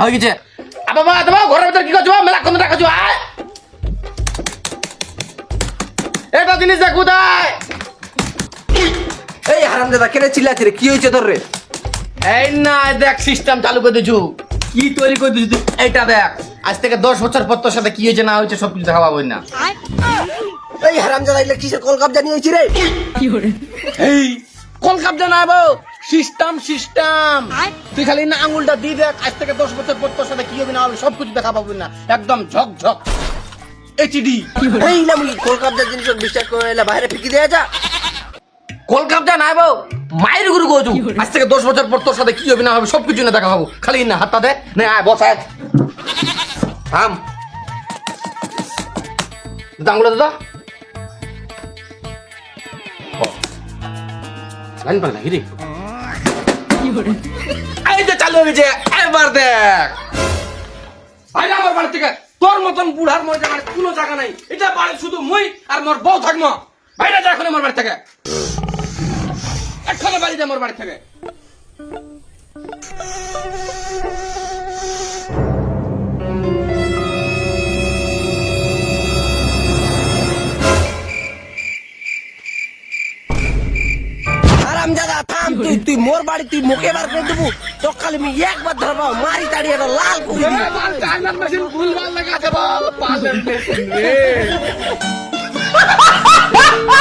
হয়ে গেছে। আ বাবা তোমার ঘরের ভিতরে কি করছ মেলা টাকা আয়। এটা জিনিস দেখ কোথায়? এই হারাম দাদা কেন চিল্লাচ্ছি রে? কি হয়েছে তোর রে? এই না দেখ সিস্টেম চালু করে দিছু কি তৈরি করে দিছু তুই? এইটা দেখ আজ থেকে দশ বছর পর তোর সাথে কি হয়েছে না হয়েছে সব কিছু দেখা পাবো না। এই হারাম দাদা এগুলো কিসের কলকাপ জানি হয়েছি রে? এই কলকাপ জানাব। সিস্টেম সিস্টেম তুই খালি না আঙুলটা দিয়ে দেখ আজ থেকে দশ বছর পর তোর সাথে কি হবে না হবে সব কিছু দেখা পাবো না। একদম ঝক ঝক। এইচডি এই না মুই কলকাপ যা জিনিস বিশ্বাস করে এলা বাইরে ফিকি দেয়া যা। কলকাপ জানাব মায়ের গুরু গোজু আজ থেকে দশ বছর পর তোর সাথে কি হবে না হবে সব কিছু না দেখা পাবো। খালি না হাতটা দে নে আয় বস আয়। থাম। আঙুলটা দাদা। লাইন পাক নাকি রে? এই যে চালু হয়েছে এবার দেখ। বাইরে আমার বাড়ি থেকে, তোর মতন বুড়ার মরে জায়গায় কোনো জায়গা নাই। এটা বাড়ি শুধু মুই আর মোর বউ থাকব। বাইরে যা এখন আমার বাড়ি থেকে। এক্ষণে বাড়ি যা মোর বাড়ি থেকে। তুই তুই মোর বাড়ি তুই মুখে বার করে দেবো তো খালি আমি একবার ধরবো মারি তাড়িয়ে এটা লাল করে দিবি। Timer machine